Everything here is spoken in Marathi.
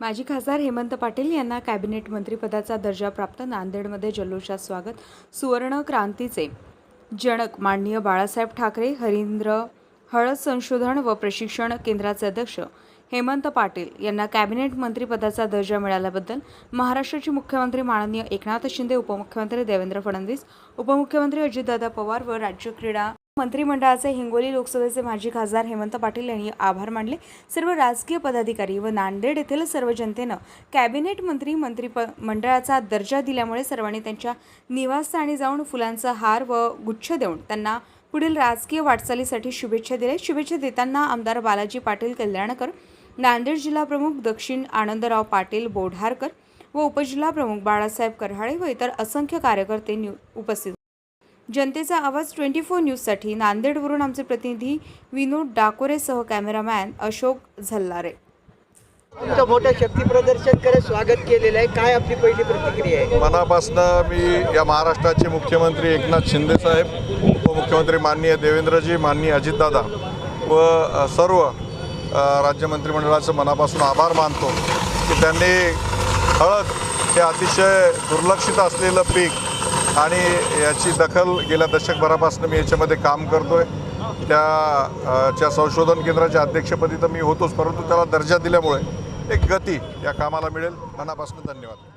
माजी खासदार हेमंत पाटील यांना कॅबिनेट मंत्रिपदाचा दर्जा प्राप्त नांदेडमध्ये जल्लोषात स्वागत. सुवर्ण क्रांतीचे जनक माननीय बाळासाहेब ठाकरे हरिंद्र हळद संशोधन व प्रशिक्षण केंद्राचे अध्यक्ष हेमंत पाटील यांना कॅबिनेट मंत्रिपदाचा दर्जा मिळाल्याबद्दल महाराष्ट्राचे मुख्यमंत्री माननीय एकनाथ शिंदे उपमुख्यमंत्री देवेंद्र फडणवीस उपमुख्यमंत्री अजितदादा पवार व राज्य क्रीडा मंत्रिमंडळाचे हिंगोली लोकसभेचे माजी खासदार हेमंत पाटील यांनी आभार मानले. सर्व राजकीय पदाधिकारी व नांदेड येथील सर्व जनतेनं कॅबिनेट मंत्री मंत्री मंडळाचा दर्जा दिल्यामुळे सर्वांनी त्यांच्या निवासस्थानी जाऊन फुलांचा हार व गुच्छ देऊन त्यांना पुढील राजकीय वाटचालीसाठी शुभेच्छा दिल्या. शुभेच्छा देताना आमदार बालाजी पाटील कल्याणकर नांदेड जिल्हाप्रमुख दक्षिण आनंदराव पाटील बोढारकर व उपजिल्हाप्रमुख बाळासाहेब करहाळे व इतर असंख्य कार्यकर्ते न्यू उपस्थित जनतेचा आवाज ट्वेंटी फोर न्यूजसाठी नांदेडवरून आमचे प्रतिनिधी विनोद डाकोरेसह कॅमेरामॅन अशोक झल्लारे. तुमचं मोठं शक्ती प्रदर्शन करत स्वागत केलेलं आहे. काय आपली पहिली प्रतिक्रिया आहे? मनापासनं मी या महाराष्ट्राचे मुख्यमंत्री एकनाथ शिंदे साहेब उपमुख्यमंत्री माननीय देवेंद्रजी माननीय अजितदादा व सर्व राज्य मंत्रिमंडळाचं मनापासून आभार मानतो की त्यांनी हळद हे अतिशय दुर्लक्षित असलेलं पीक आणि याची दखल गेल्या दशकभरापासून मी याच्यामध्ये काम करतो आहे त्या च्या संशोधन केंद्राच्या अध्यक्षपदी तर मी होतोच परंतु त्याला दर्जा दिल्यामुळे एक गती या कामाला मिळेल. मनापासून धन्यवाद.